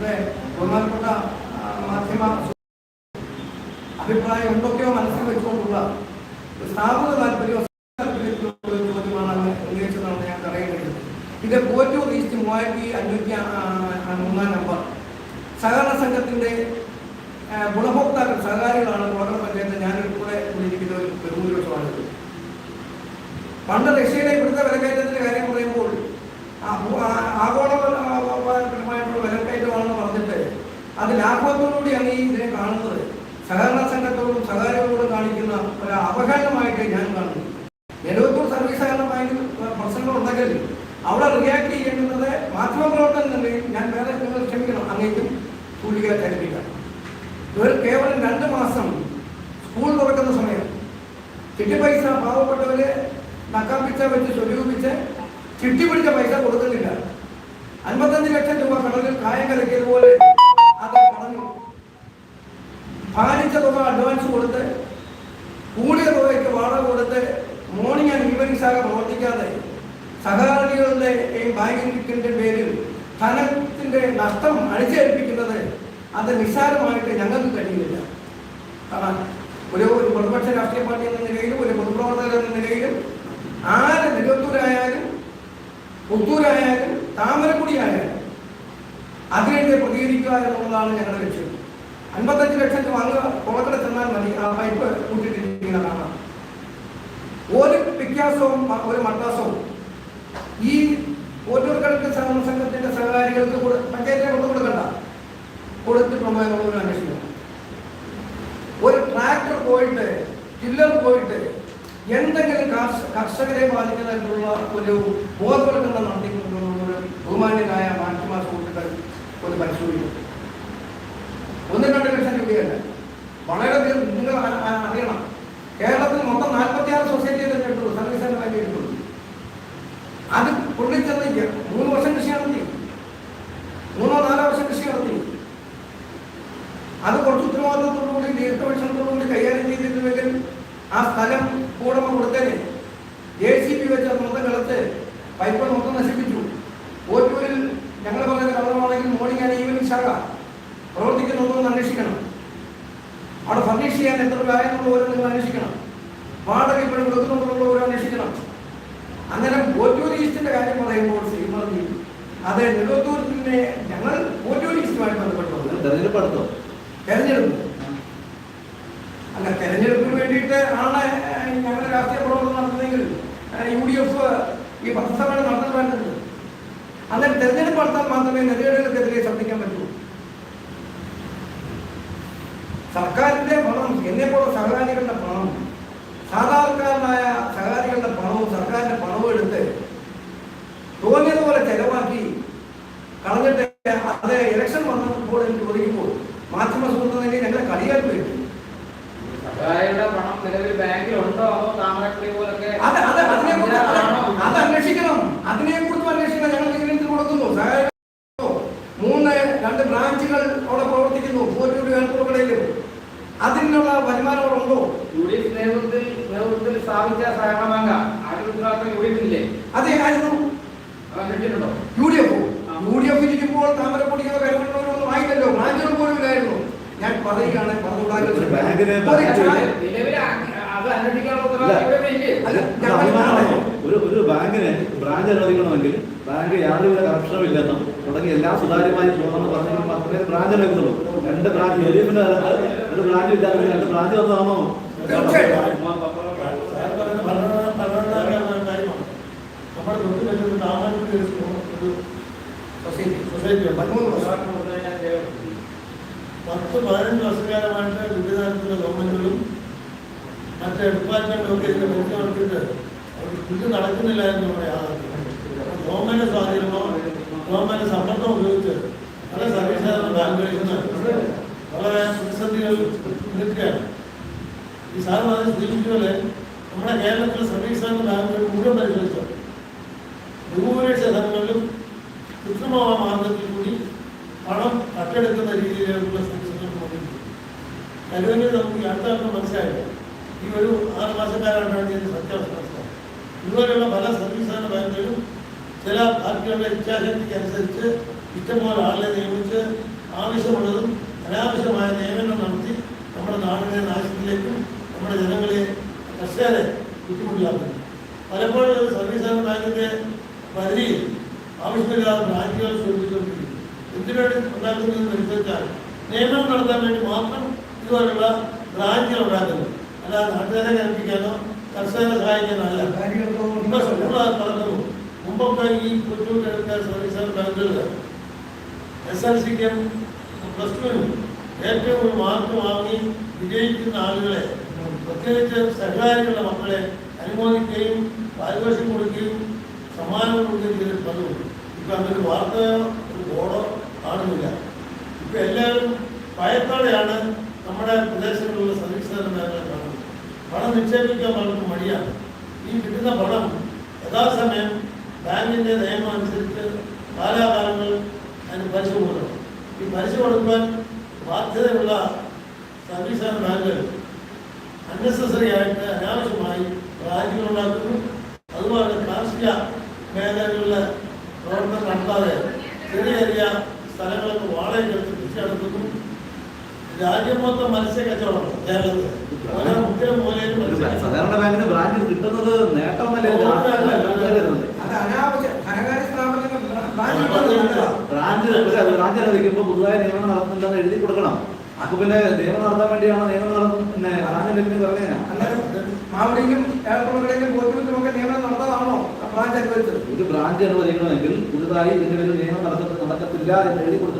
ബഹുമാനപ്പെട്ട മാധ്യമ അഭിപ്രായം എന്തൊക്കെയോ മനസ്സിൽ വെച്ചുകൊണ്ടുള്ള സ്ഥാപന താല്പര്യമോ ചോദ്യമാണ് ഉന്നയിച്ചതെന്നാണ് ഞാൻ അറിയേണ്ടത് ഇത് പോറ്റൂർ ഈസ്റ്റ് മൂവായിരത്തി അഞ്ഞൂറ്റി മൂന്നാം നമ്പർ സഹകരണ സംഘത്തിന്റെ ഗുണഭോക്താക്കൾ സഹകാരികളാണ് കോട്ടയം പഞ്ചായത്ത് ഞാൻ ഉൾപ്പെടെ വിളിക്കുന്ന ഒരു പെരുമൂരോഷമാണിത് പണ്ട് റഷ്യയിലെ ഇവിടുത്തെ വിലക്കയറ്റത്തിന്റെ കാര്യം പറയുമ്പോൾ ആ- ആ- ആഗോളപരമായിട്ടുള്ള വിലക്കയറ്റമാണെന്ന് പറഞ്ഞിട്ട് അത് ലാഭത്തോടുകൂടി അങ്ങ് ഈ ഇതിനെ കാണുന്നത് സഹകരണ സംഘത്തോടും സഹകാരികളോടും കാണിക്കുന്ന ഒരു അവഹേളനമായിട്ട് ഞാൻ കാണുന്നു നിലവത്തൂർ സർവീസ് സഹകരണ ബാങ്കിൽ പ്രശ്നങ്ങളുണ്ടെങ്കിൽ അവിടെ റിയാക്ട് ചെയ്യേണ്ടുന്നത് മാധ്യമപ്രവർത്തനം നിലയിൽ ഞാൻ വേറെ നിങ്ങൾ ക്ഷമിക്കണം. അങ്ങേക്കും സൂചിക ചരിപ്പിക്കാം ഇവർ കേവലം രണ്ട് മാസം സ്കൂൾ തുറക്കുന്ന സമയം. ചിട്ടി പൈസ പാവപ്പെട്ടവരെ നക്കാപ്പിച്ച വെച്ച് സ്വരൂപിച്ച് ചിട്ടി പിടിച്ച പൈസ കൊടുക്കുന്നില്ല. അൻപത്തഞ്ച് ലക്ഷം രൂപ കടലിൽ കായം കലക്കിയതുപോലെ അത് കളഞ്ഞു ഭാരിച്ച തുക അഡ്വാൻസ് കൊടുത്ത് കൂടിയ തുകയ്ക്ക് വാടക കൊടുത്ത് മോർണിംഗ് ആൻഡ് ഈവനിങ് ശാഖ പ്രവർത്തിക്കാതെ സഹകാരികളുടെ ബാങ്കിന്റെ പേരിൽ ധനത്തിന്റെ നഷ്ടം അടിച്ചേൽപ്പിക്കുന്നത് അത് നിസ്സാരമായിട്ട് ഞങ്ങൾക്ക് കഴിയുന്നില്ല. കാരണം ഒരു ഒരു പ്രതിപക്ഷ രാഷ്ട്രീയ പാർട്ടി എന്ന നിലയിലും ഒരു പൊതുപ്രവർത്തകർ എന്ന നിലയിലും ആര് നിരത്തൂരായാലും പുത്തൂരായാലും താമരക്കുടിയായാലും അതിനെതിരെ പ്രതികരിക്കുക എന്നുള്ളതാണ് ഞങ്ങളുടെ ലക്ഷ്യം. അൻപത്തഞ്ച് ലക്ഷം അങ്ങ് കുളക്കട ചെന്നാൽ മതി ആ പൈപ്പ് കൂട്ടിട്ടിരിക്കുന്നതാണ് ഒരു പിക്കാസവും ഒരു മട്ടാസവും ഈ ഓരോരുത്തർക്ക് സഹകരണ സംഘത്തിന്റെ സഹകാരികൾക്ക് പഞ്ചായത്തിനെ കൊണ്ട് കൊടുക്കണ്ട. കൊടുത്തിട്ടുണ്ടോ എന്നുള്ളൊരു അന്വേഷണം. ഒരു ട്രാക്ടർ പോയിട്ട് ടില്ലർ പോയിട്ട് എന്തെങ്കിലും കർഷകരെ ബാധിക്കുന്നതിനുള്ള ഒരു ബോധവൽക്കരണം നടത്തിക്കൊണ്ടുള്ള ബഹുമാന്യനായ മാധ്യമ സുഹൃത്തുക്കൾ ഒന്ന് പരിശോധിക്കും. ഒന്ന് രണ്ട് ലക്ഷം രൂപയല്ല. വളരെയധികം നിങ്ങൾ അറിയണം. കേരളത്തിൽ മൊത്തം നാൽപ്പത്തിയാറ് സൊസൈറ്റി തെരഞ്ഞെടുത്തുള്ളൂ സർവീസ് സെന്റർ ബാങ്ക് എടുത്തുള്ളൂ അത് പൊള്ളിച്ചെന്ന് മൂന്ന് വർഷം കൃഷി നടത്തി മൂന്നോ നാലോ വർഷം കൃഷി നടത്തി അത് കുറച്ച് ഉത്തരവാദിത്തത്തോടുകൂടി ദീർഘവീക്ഷണത്തോടുകൂടി കൈകാര്യം ചെയ്തിട്ടുണ്ടെങ്കിൽ ആ സ്ഥലം കൂടമ കൊടുത്തേനെ. ജെ സി പി വെച്ച് മൊത്തം കളത്ത് പൈപ്പ് മൊത്തം നശിപ്പിച്ചു. ഓറ്റൂരിൽ ഞങ്ങൾ പറഞ്ഞ കളറമാണെങ്കിൽ മോർണിംഗ് ആൻഡ് ഈവനിങ് ശാഖ. പ്രവർത്തിക്കുന്നുണ്ടോ അന്വേഷിക്കണം. അവിടെ ഫർണിഷ് ചെയ്യാൻ എത്ര രൂപ ആയെന്നുള്ളവരെ നിങ്ങൾ അന്വേഷിക്കണം. വാടക ഇപ്പോഴും കൊടുക്കുന്നുള്ളവരെ അന്വേഷിക്കണം. അങ്ങനെ ഓറ്റൂർ ഈസ്റ്റിന്റെ കാര്യം പറയുമ്പോൾ ശ്രീമതി അത് നെടുവത്തൂരിനെ ഞങ്ങൾ ഓറ്റൂർ ഈസ്റ്റുമായി ബന്ധപ്പെട്ടു തെരഞ്ഞെടുപ്പ് തെരഞ്ഞെടുപ്പ്. ആണ് ഞങ്ങൾ രാഷ്ട്രീയ പ്രവർത്തനം നടത്തുന്നതെങ്കിൽ യു ഡി എഫ് ഈ പത്രസമ്മേളനം നടത്താൻ വേണ്ടത്. അന്നേരം തെരഞ്ഞെടുപ്പ് നടത്താൻ മാത്രമേ നെറുകേടുകൾക്കെതിരെ ശ്രദ്ധിക്കാൻ പറ്റൂ. സർക്കാരിന്റെ ഭരണം എന്നെ പോലെ സഹകാരികളുടെ അതോ അത് അത് അതിനെ അത് അന്വേഷിക്കണം. അതിനെ കുറിച്ചും അന്വേഷിക്കണം. ഞങ്ങൾ ഇങ്ങനെ കൊടുക്കുന്നു. മൂന്ന് രണ്ട് ബ്രാഞ്ചുകൾ അവിടെ പ്രവർത്തിക്കുന്നു. പോറ്റൂർ വേൽപ്പൂർക്കടയിലും അതിനുള്ള വരുമാനം അവിടെ ഉണ്ടോ? യു ഡി എഫ് നേതൃത്വത്തിൽ നേതൃത്വത്തിൽ സ്ഥാപിച്ച സഹകരണ ബാങ്ക. ഉത്തരവാദിത്തം യു ഡി എഫിനില്ലേ അതേ ആയിരുന്നു. U D F U D F ഇരിക്കുമ്പോൾ താമരപ്പൊടിക്കുന്ന കരുവണ്ണൂരൊന്നും ആയില്ലല്ലോ. ബ്രാഞ്ചുകൾ പോലും ഇല്ലായിരുന്നു. ഞാൻ പറയുകയാണ് ഒരു ബാങ്കിനെ ഒരു ഒരു ബാങ്കിന് ബ്രാഞ്ച് അനുവദിക്കണമെങ്കിൽ ബാങ്ക് യാതൊരുവിധ കറക്ഷനും ഇല്ലെന്നും തുടങ്ങി എല്ലാം സുതാര്യമായി പോകണമെന്ന് പറഞ്ഞാൽ മാത്രമേ ബ്രാഞ്ച് അനുവദിക്കുള്ളൂ രണ്ട് ബ്രാഞ്ച് കാലത്ത് ഒരു ബ്രാഞ്ച് ഇല്ലാതെ രണ്ട് ബ്രാഞ്ച് വന്നതാണോ തീർച്ചയായിട്ടും. നമ്മുടെ തൊട്ടിലൊരു താമരക്കുടി ഒരു ഒരു സൊസൈറ്റി സൊസൈറ്റി. പതിമൂന്ന് പത്ത് പതിനഞ്ച് വർഷക്കാലമായിട്ട് വിവിധ തരത്തിലുള്ള ഗവൺമെന്റുകളും മറ്റ് ഡിപ്പാർട്ട്മെന്റും ഒക്കെ ഇതിനെ നോക്കി നടത്തിയിട്ട് അവർക്ക് ഇത് നടക്കുന്നില്ല എന്ന് പറയാം ഗവൺമെന്റ് സ്വാധീനമോ ഗവൺമെന്റ് സമ്മർദ്ദം ഉപയോഗിച്ച് പല സർവീസ് സഹകരണ ബാങ്കുകളിൽ നിന്ന് വളരെ പ്രതിസന്ധികൾ നിൽക്കുകയാണ് ഈ സാർ പറഞ്ഞ സൂചിപ്പിച്ചപോലെ നമ്മുടെ കേരളത്തിലെ സർവീസ് ഒരു ആറ് മാസക്കാരാണ് സത്യാവസ്ഥ ഇതുപോലെയുള്ള പല സർവീസാണ് ഭയങ്കരം ചില പാർട്ടികളുടെ ഇച്ഛാശക്തിക്ക് അനുസരിച്ച് ഇഷ്ടംപോലെ ആളെ നിയമിച്ച് ആവശ്യമുള്ളതും അനാവശ്യമായ നിയമനം നടത്തി നമ്മുടെ നാടിനെ നാശത്തിലേക്കും നമ്മുടെ ജനങ്ങളെ കർഷകരെ ബുദ്ധിമുട്ടിലാക്കുന്നു. പലപ്പോഴും സർവീസാണ് ബാങ്കിന്റെ പരിധിയിൽ ആവശ്യമില്ലാത്ത ബ്രാഞ്ചുകൾ സൂചിപ്പിച്ചുകൊണ്ടിരിക്കുന്നു എന്തിനുവേണ്ടി ഉണ്ടാക്കുന്നതെന്ന് അനുസരിച്ചാൽ നിയമനം നടത്താൻ വേണ്ടി മാത്രം ഇതുപോലുള്ള ബ്രാഞ്ചുകൾ ഉണ്ടാക്കുന്നു. അല്ലാതെ നാട്ടുകാരെ കൽപ്പിക്കാനോ കർഷകരെ സഹായിക്കാനോ അല്ല. ഇപ്പൊ സ്കൂളാണ് നടക്കുന്നു മുമ്പൊക്കെ ഈ കൊച്ചുകൊണ്ടെടുത്ത സർവീസ് ബാങ്കുകൾ എസ് എൽ സിക്കും പ്ലസ് ടുവിനും ഏറ്റവും കൂടുതൽ മാർക്ക് വാങ്ങി വിജയിക്കുന്ന ആളുകളെ പ്രത്യേകിച്ച് സഹകാരികളുടെ മക്കളെ അനുമോദിക്കുകയും പാരിതോഷികം കൊടുക്കുകയും സമ്മാനം കൊടുക്കുകയും ചെയ്തിട്ട് പതിവുണ്ട് ഇപ്പം അങ്ങനെ വാർത്തയോ ഒരു ബോർഡോ കാണുന്നില്ല. ഇപ്പം എല്ലാവരും ഭയത്തോടെയാണ് നമ്മുടെ പ്രദേശങ്ങളിലുള്ള സർവീസ് കാണുന്നത് പണം നിക്ഷേപിക്കാൻ പലർക്കും മടിയാണ് ഈ കിട്ടുന്ന പണം യഥാസമയം ബാങ്കിന്റെ നിയമം അനുസരിച്ച് കാലാകാലങ്ങൾ അതിന് പലിശ കൊടുക്കണം ഈ പലിശ കൊടുക്കാൻ ബാധ്യതയുള്ള സർവീസ് സഹകരണ ബാങ്കുകൾ അൺനെസസറി ആയിട്ട് അനാവശ്യമായി സഹകരണ ബാങ്കിന് ബ്രാഞ്ച് കിട്ടുന്നത് നേട്ടമല്ലേ അത് അനാവശ്യം ധനകാര്യ സ്ഥാപനങ്ങൾ ബ്രാഞ്ച് ബ്രാഞ്ച് അനുവദിക്കുമ്പോൾ പുതുതായ നിയമം നടത്തുന്നില്ലെന്ന് എഴുതി കൊടുക്കണം. അപ്പൊ പിന്നെ നിയമം നടത്താൻ വേണ്ടിയാണ് നിയമം നടത്തുന്നത് പിന്നെ ബ്രാഞ്ച് പറഞ്ഞാൽ മാവടിയിലും ബ്രാഞ്ച് അനുവദിച്ചത്. ഒരു ബ്രാഞ്ച് അനുവദിക്കണമെങ്കിൽ പുതുതായി ഇതിന്റെ പേരിൽ നിയമം നടത്ത നടക്കത്തില്ല എന്ന് എഴുതി കൊടുത്തിട്ട്